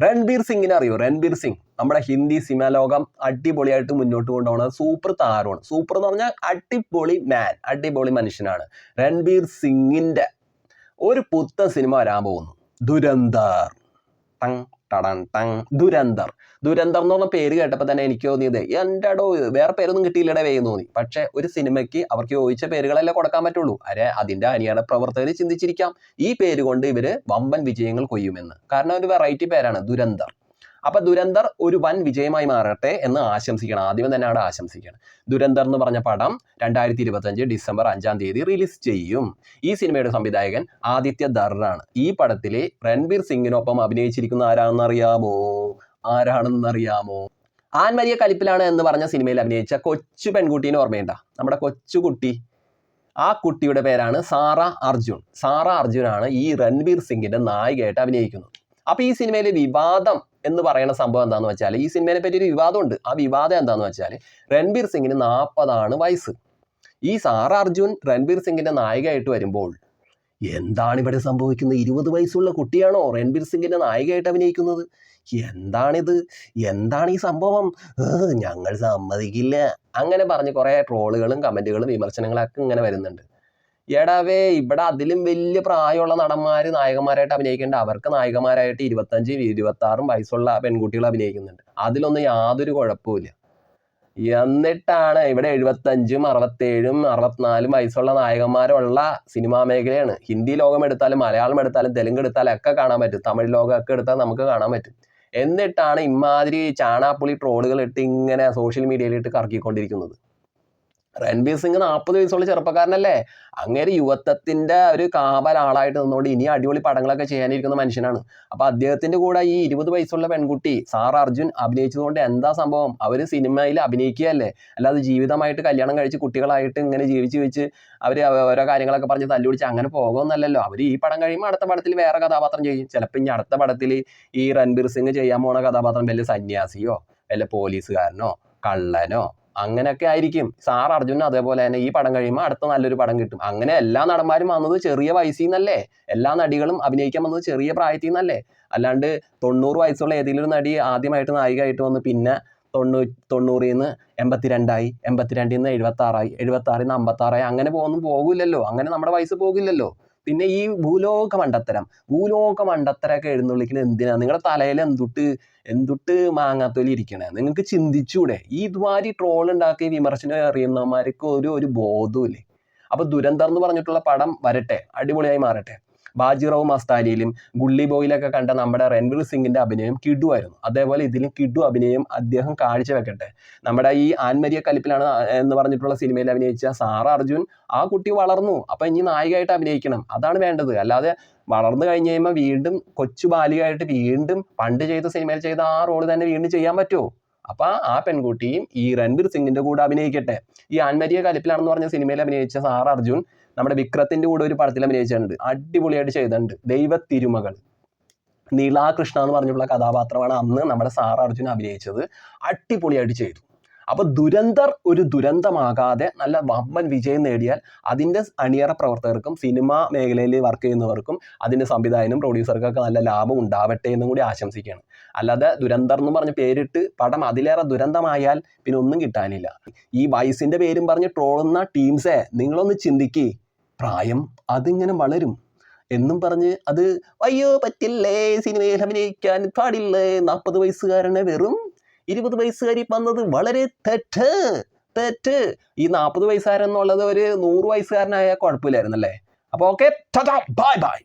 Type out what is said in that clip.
രൺബീർ സിംഗിനെ അറിയോ? രൺബീർ സിംഗ് നമ്മുടെ ഹിന്ദി സിനിമ ലോകം അടിപൊളിയായിട്ട് മുന്നോട്ട് കൊണ്ടുപോകുന്ന സൂപ്പർ താരമാണ്. സൂപ്പർ എന്ന് പറഞ്ഞാൽ അടിപൊളി മാൻ അടിപൊളി മനുഷ്യനാണ്. രൺബീർ സിംഗിന്റെ ഒരു പുത്തൻ സിനിമ വരാൻ പോകുന്നു. ദുരന്തർ. ടടൻ ടങ് ദുരന്തർ. ദുരന്തർ എന്ന് പറഞ്ഞ പേര് കേട്ടപ്പോൾ തന്നെ എനിക്ക് തോന്നിയത് എന്റെ അടോ വേറെ പേരൊന്നും കിട്ടിയില്ലടേ വേഗം തോന്നി. പക്ഷേ ഒരു സിനിമയ്ക്ക് അവർക്ക് യോജിച്ച പേരുകളല്ലേ കൊടുക്കാൻ പറ്റുള്ളൂ. അരെ അതിന്റെ അണിയറ പ്രവർത്തകർ ചിന്തിച്ചിരിക്കാം. ഈ പേര് കൊണ്ട് ഇവർ വമ്പൻ വിജയങ്ങൾ കൊയ്യുമെന്ന്. കാരണം ഒരു വെറൈറ്റി പേരാണ് ദുരന്തർ. അപ്പൊ ദുരന്തർ ഒരു വൻ വിജയമായി മാറട്ടെ എന്ന് ആശംസിക്കണം. ആദ്യം തന്നെ അവിടെ ആശംസിക്കണം. ദുരന്തർ എന്ന് പറഞ്ഞ പടം രണ്ടായിരത്തി ഇരുപത്തഞ്ച് ഡിസംബർ അഞ്ചാം തീയതി റിലീസ് ചെയ്യും. ഈ സിനിമയുടെ സംവിധായകൻ ആദിത്യ ദറാണ് ഈ പടത്തിലെ രൺബീർ സിംഗിനൊപ്പം അഭിനയിച്ചിരിക്കുന്ന ആരാണെന്നറിയാമോ? ആരാണെന്നറിയാമോ? ആൻമരിയ കലിപ്പിലാണ് എന്ന് പറഞ്ഞ സിനിമയിൽ അഭിനയിച്ച കൊച്ചു പെൺകുട്ടീനെ ഓർമ്മയുണ്ട? നമ്മുടെ കൊച്ചുകുട്ടി ആ കുട്ടിയുടെ പേരാണ് സാറ അർജുൻ. സാറ അർജുനാണ് ഈ രൺബീർ സിംഗിന്റെ നായികയായിട്ട് അഭിനയിക്കുന്നത്. അപ്പൊ ഈ സിനിമയിലെ വിവാദം എന്ന് പറയുന്ന സംഭവം എന്താന്ന് വെച്ചാൽ ഈ സിനിമയെ പറ്റി ഒരു വിവാദമുണ്ട്. ആ വിവാദം എന്താന്ന് വെച്ചാൽ രൺബീർ സിംഗിന് നാൽപ്പതാണ് വയസ്സ്. ഈ സാർ അർജുൻ രൺബീർ സിംഗിന്റെ നായികയായിട്ട് വരുമ്പോൾ എന്താണ് ഇവിടെ സംഭവിക്കുന്നത്? ഇരുപത് വയസ്സുള്ള കുട്ടിയാണോ രൺബീർ സിംഗിന്റെ നായികയായിട്ട് അഭിനയിക്കുന്നത്? എന്താണിത്? എന്താണ് ഈ സംഭവം? ഞങ്ങൾ സമ്മതിക്കില്ല. അങ്ങനെ പറഞ്ഞ് കുറേ ട്രോളുകളും കമന്റുകളും വിമർശനങ്ങളൊക്കെ ഇങ്ങനെ വരുന്നുണ്ട്. എടാവേ ഇവിടെ അതിലും വലിയ പ്രായമുള്ള നടന്മാർ നായകന്മാരായിട്ട് അഭിനയിക്കേണ്ട. അവർക്ക് നായകന്മാരായിട്ട് ഇരുപത്തഞ്ച് ഇരുപത്തി ആറും വയസ്സുള്ള പെൺകുട്ടികൾ അഭിനയിക്കുന്നുണ്ട്. അതിലൊന്നും യാതൊരു കുഴപ്പമില്ല എന്നിട്ടാണ് ഇവിടെ എഴുപത്തഞ്ചും അറുപത്തേഴും അറുപത്തിനാലും വയസ്സുള്ള നായകന്മാരുള്ള സിനിമാ മേഖലയാണ്. ഹിന്ദി ലോകം എടുത്താലും മലയാളം എടുത്താലും തെലുങ്ക് എടുത്താലും ഒക്കെ കാണാൻ പറ്റും. തമിഴ് ലോകം ഒക്കെ എടുത്താൽ നമുക്ക് കാണാൻ പറ്റും. എന്നിട്ടാണ് ഇമാതിരി ചാണാപ്പുളി ട്രോളുകൾ ഇട്ട് ഇങ്ങനെ സോഷ്യൽ മീഡിയയിലിട്ട് കറക്കിക്കൊണ്ടിരിക്കുന്നത്. രൺബീർ സിംഗ് നാൽപ്പത് വയസ്സുള്ള ചെറുപ്പക്കാരനല്ലേ? അങ്ങേര് യുവത്വത്തിന്റെ ഒരു കാവൽ ആളായിട്ട് നിന്നുകൊണ്ട് ഇനി അടിപൊളി പടങ്ങളൊക്കെ ചെയ്യാനിരിക്കുന്ന മനുഷ്യനാണ്. അപ്പൊ അദ്ദേഹത്തിന്റെ കൂടെ ഈ ഇരുപത് വയസ്സുള്ള പെൺകുട്ടി സാർ അർജുൻ അഭിനയിച്ചതുകൊണ്ട് എന്താ സംഭവം? അവർ സിനിമയിൽ അഭിനയിക്കുകയല്ലേ? അല്ലാതെ ജീവിതമായിട്ട് കല്യാണം കഴിച്ച് കുട്ടികളായിട്ട് ഇങ്ങനെ ജീവിച്ച് വെച്ച് അവർ ഓരോ കാര്യങ്ങളൊക്കെ പറഞ്ഞ് തല്ലുപിടിച്ച് അങ്ങനെ പോകുമെന്നല്ലല്ലോ. അവർ ഈ പടം കഴിയുമ്പോൾ അടുത്ത പടത്തിൽ വേറെ കഥാപാത്രം ചെയ്യും. ചിലപ്പോൾ ഇനി അടുത്ത പടത്തിൽ ഈ രൺബീർ സിംഗ് ചെയ്യാൻ പോണ കഥാപാത്രം വലിയ സന്യാസിയോ? വല്ല പോലീസുകാരനോ? കള്ളനോ? അങ്ങനെയൊക്കെ ആയിരിക്കും. സാർ അർജുനും അതേപോലെ തന്നെ ഈ പടം കഴിയുമ്പോൾ അടുത്ത നല്ലൊരു പടം കിട്ടും. അങ്ങനെ എല്ലാ നടന്മാരും വന്നത് ചെറിയ വയസ്സിൽ നിന്നല്ലേ. എല്ലാ നടികളും അഭിനയിക്കാൻ വന്നത് ചെറിയ പ്രായത്തിൽ നിന്നല്ലേ. അല്ലാണ്ട് തൊണ്ണൂറ് വയസ്സുള്ള ഏതെങ്കിലും ഒരു നടി ആദ്യമായിട്ട് നായികയായിട്ട് വന്ന് പിന്നെ തൊണ്ണൂ തൊണ്ണൂറിൽ നിന്ന് എൺപത്തിരണ്ടായി എൺപത്തിരണ്ടിൽ നിന്ന് എഴുപത്താറായി എഴുപത്താറിൽ നിന്ന് അമ്പത്താറായി. അങ്ങനെ പോകുന്നു പോകില്ലല്ലോ. അങ്ങനെ നമ്മുടെ വയസ്സ് പോകില്ലല്ലോ. പിന്നെ ഈ ഭൂലോക മണ്ടത്തരം ഭൂലോക മണ്ടത്തരമൊക്കെ എഴുന്നള്ളിക്കുന്നത് എന്തിനാ? നിങ്ങളുടെ തലയിൽ എന്തുട്ട് എന്തുട്ട് മാങ്ങാത്തൊലി ഇരിക്കണേ? നിങ്ങൾക്ക് ചിന്തിച്ചൂടെ? ഈ ഇതുമാതിരി ട്രോൾ ഉണ്ടാക്കി വിമർശനം അറിയുന്നവന്മാർക്ക് ഒരു ഒരു ബോധവുമില്ലേ? അപ്പൊ ദുരന്തർന്ന് പറഞ്ഞിട്ടുള്ള പടം വരട്ടെ അടിപൊളിയായി മാറട്ടെ. ബാജിറാവു മസ്താനിയിലും ഗുള്ളി ബോയിലൊക്കെ കണ്ട നമ്മുടെ രൺവീർ സിംഗിന്റെ അഭിനയം കിഡുവായിരുന്നു. അതേപോലെ ഇതിലും കിഡു അഭിനയം അദ്ദേഹം കാഴ്ചവെക്കട്ടെ. നമ്മുടെ ഈ ആൻമരിയ കലിപ്പിലാണ് എന്ന് പറഞ്ഞിട്ടുള്ള സിനിമയിൽ അഭിനയിച്ച സാറ അർജുൻ ആ കുട്ടി വളർന്നു. അപ്പൊ ഇനി നായികയായിട്ട് അഭിനയിക്കണം. അതാണ് വേണ്ടത്. അല്ലാതെ വളർന്നു കഴിഞ്ഞ് കഴിയുമ്പോൾ വീണ്ടും കൊച്ചു ബാലികയായിട്ട് വീണ്ടും പണ്ട് ചെയ്ത സിനിമയിൽ ചെയ്ത ആ റോൾ തന്നെ വീണ്ടും ചെയ്യാൻ പറ്റുമോ? അപ്പൊ ആ പെൺകുട്ടിയും ഈ രൺവീർ സിംഗിന്റെ കൂടെ അഭിനയിക്കട്ടെ. ഈ ആൻമരിയ കലിപ്പിലാണെന്ന് പറഞ്ഞ സിനിമയിൽ അഭിനയിച്ച സാർ അർജുൻ നമ്മുടെ വിക്രത്തിന്റെ കൂടെ ഒരു പടത്തിൽ അഭിനയിച്ചിട്ടുണ്ട്. അടിപൊളിയായിട്ട് ചെയ്തിട്ടുണ്ട്. ദൈവ തിരുമകൾ നീലാകൃഷ്ണ എന്ന് പറഞ്ഞിട്ടുള്ള കഥാപാത്രമാണ് അന്ന് നമ്മുടെ സാർ അർജുൻ അഭിനയിച്ചത്. അടിപൊളിയായിട്ട് ചെയ്തു. അപ്പൊ ദുരന്തർ ഒരു ദുരന്തമാകാതെ നല്ല വമ്പൻ വിജയം നേടിയാൽ അതിന്റെ അണിയറ പ്രവർത്തകർക്കും സിനിമ മേഖലയിൽ വർക്ക് ചെയ്യുന്നവർക്കും അതിന്റെ സംവിധായകനും പ്രൊഡ്യൂസർക്കൊക്കെ നല്ല ലാഭം ഉണ്ടാവട്ടെ എന്നും കൂടി ആശംസിക്കുകയാണ്. അല്ലാതെ ദുരന്തർ എന്ന് പറഞ്ഞ് പേരിട്ട് പടം അതിലേറെ ദുരന്തമായാൽ പിന്നെ ഒന്നും കിട്ടാനില്ല. ഈ വയസ്സിന്റെ പേരും പറഞ്ഞ് ട്രോളുന്ന ടീംസേ നിങ്ങളൊന്ന് ചിന്തിക്കേ. പ്രായം അതിങ്ങനെ വളരും. എന്നും പറഞ്ഞ് അത് അയ്യോ പറ്റില്ലേ? സിനിമയിൽ അഭിനയിക്കാൻ പാടില്ലേ? നാൽപ്പത് വയസ്സുകാരനെ വെറും ഇരുപത് വയസ്സുകാരി വന്നത് വളരെ തെറ്റ് തെറ്റ്. ഈ നാൽപ്പത് വയസ്സുകാരൻ എന്നുള്ളത് ഒരു നൂറ് വയസ്സുകാരനായ കുഴപ്പമില്ലായിരുന്നല്ലേ? അപ്പോൾ ഓക്കെ ബൈ ബൈ